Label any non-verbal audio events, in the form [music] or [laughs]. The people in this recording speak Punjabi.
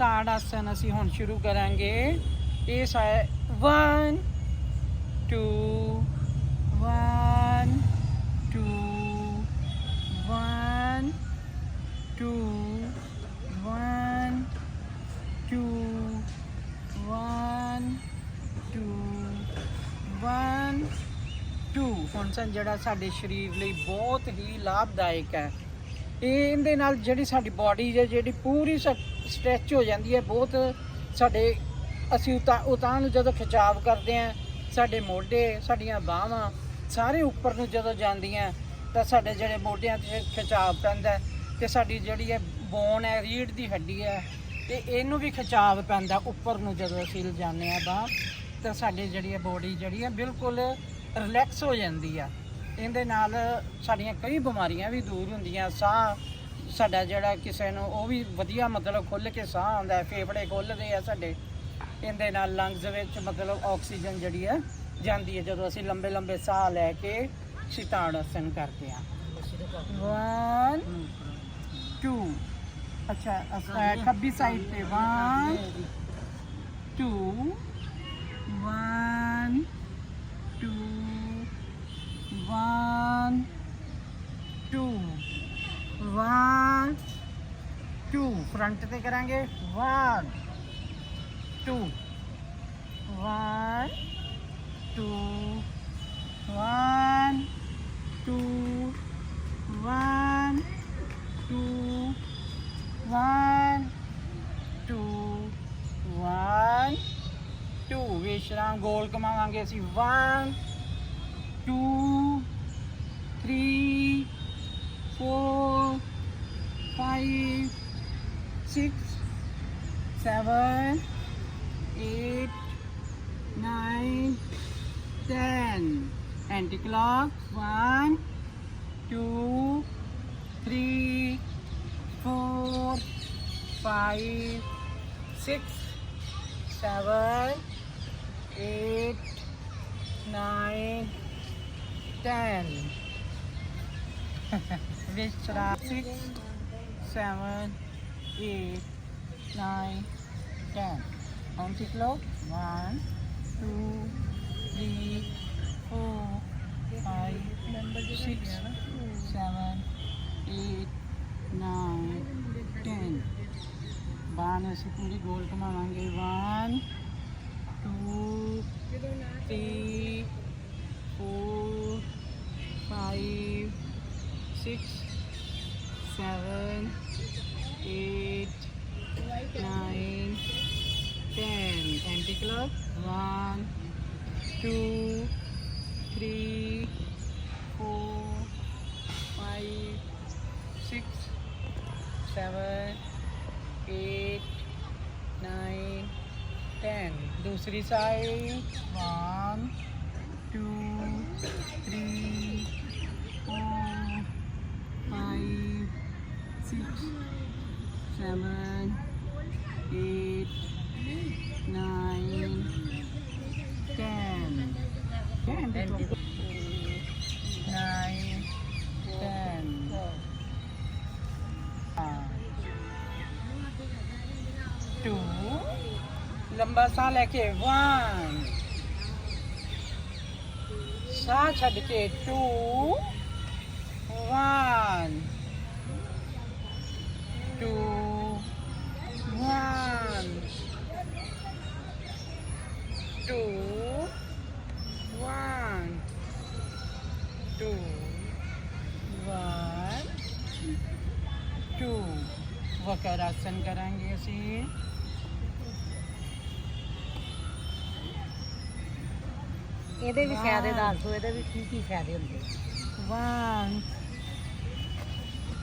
ਤਾੜ ਆਸਨ ਅਸੀਂ ਹੁਣ ਸ਼ੁਰੂ ਕਰਾਂਗੇ। ਇਹ ਸਾ 1 2 1 2 1 2 1 2 1 2 1 2 ਹੁਣ ਸਨ ਜਿਹੜਾ ਸਾਡੇ ਸਰੀਰ ਲਈ ਬਹੁਤ ਹੀ ਲਾਭਦਾਇਕ ਹੈ। ਇਹਦੇ ਨਾਲ ਜਿਹੜੀ ਸਾਡੀ ਬਾਡੀ ਹੈ, ਜਿਹੜੀ ਪੂਰੀ ਸਟ੍ਰੈਚ ਹੋ ਜਾਂਦੀ ਹੈ, ਬਹੁਤ ਸਾਡੇ ਅਸੀਂ ਉਤਾ ਉਤਾਂ ਨੂੰ ਜਦੋਂ ਖਿਚਾਵ ਕਰਦੇ ਆ ਸਾਡੇ ਮੋਢੇ, ਸਾਡੀਆਂ ਬਾਹਾਂ ਸਾਰੇ ਉੱਪਰ ਨੂੰ ਜਦੋਂ ਜਾਂਦੀਆਂ, ਤਾਂ ਸਾਡੇ ਜਿਹੜੇ ਮੋਢਿਆਂ 'ਤੇ ਖਿਚਾਵ ਪੈਂਦਾ ਹੈ ਤੇ ਸਾਡੀ ਜਿਹੜੀ ਹੈ ਬੋਨ ਹੈ ਰੀੜ ਦੀ ਹੱਡੀ ਹੈ, ਤੇ ਇਹਨੂੰ ਵੀ ਖਿਚਾਵ ਪੈਂਦਾ ਉੱਪਰ ਨੂੰ ਜਦੋਂ ਅਸੀਂ ਲਿਜਾਉਂਦੇ ਆ ਬਾਂਹ, ਤਾਂ ਸਾਡੀ ਜਿਹੜੀ ਹੈ ਬੋਡੀ ਜਿਹੜੀ ਹੈ ਬਿਲਕੁਲ ਰਿਲੈਕਸ ਹੋ ਜਾਂਦੀ ਆ ਇਹਦੇ ਨਾਲ ਸਾਡੀਆਂ ਕਈ ਬਿਮਾਰੀਆਂ ਵੀ ਦੂਰ ਹੁੰਦੀਆਂ, ਸਾਹ ਸਾਡਾ ਜਿਹੜਾ ਕਿਸੇ ਨੂੰ ਉਹ ਵੀ ਵਧੀਆ ਮਤਲਬ ਖੁੱਲ ਕੇ ਸਾਹ ਆਉਂਦਾ ਹੈ, ਫੇਫੜੇ ਖੁੱਲਦੇ ਆ ਸਾਡੇ। ਇਹਦੇ ਨਾਲ ਲੰਗਸ ਵਿੱਚ ਮਤਲਬ ਆਕਸੀਜਨ ਜਿਹੜੀ ਹੈ ਜਾਂਦੀ ਹੈ, ਜਦੋਂ ਅਸੀਂ ਲੰਬੇ ਲੰਬੇ ਸਾਹ ਲੈ ਕੇ ਸ਼ਿਤਾੜ ਆਸਨ ਕਰਦੇ ਹਾਂ। 1 2 ਅੱਛਾ, ਅਸਾਂ ਖੱਬੀ ਸਾਈਡ ਤੇ 1 2 1 2 1 2 1 टू फ्रंट से करेंगे। One two one two one two one two one two one two विश्राम गोल कमावे असी one two three four six, seven, eight, nine, ten. Anti-clock. One, two, three, four, five, six, seven, eight, nine, ten. [laughs] Which six, seven, eight eight, nine, ten. On the clock. One, two, three, four, five, six, seven, eight, nine, ten. बारह से पूरी गोल को मांगे one two three four five six seven 7 8 9 10 anti-clock 1 2 3 4 5 6 7 8 9 10 दूसरी साइड 1 7 8 9 10 10 9 10 टू लंबा साह लेके वन साह छड़ के to one to two one two one two Vakrasana करेंगे ਅਸੀਂ ਇਹਦੇ ਵੀ ਫਾਇਦੇ ਦੱਸ ਦਿਓ ਇਹਦੇ ਵੀ ਕੀ ਕੀ ਫਾਇਦੇ ਹੁੰਦੇ One,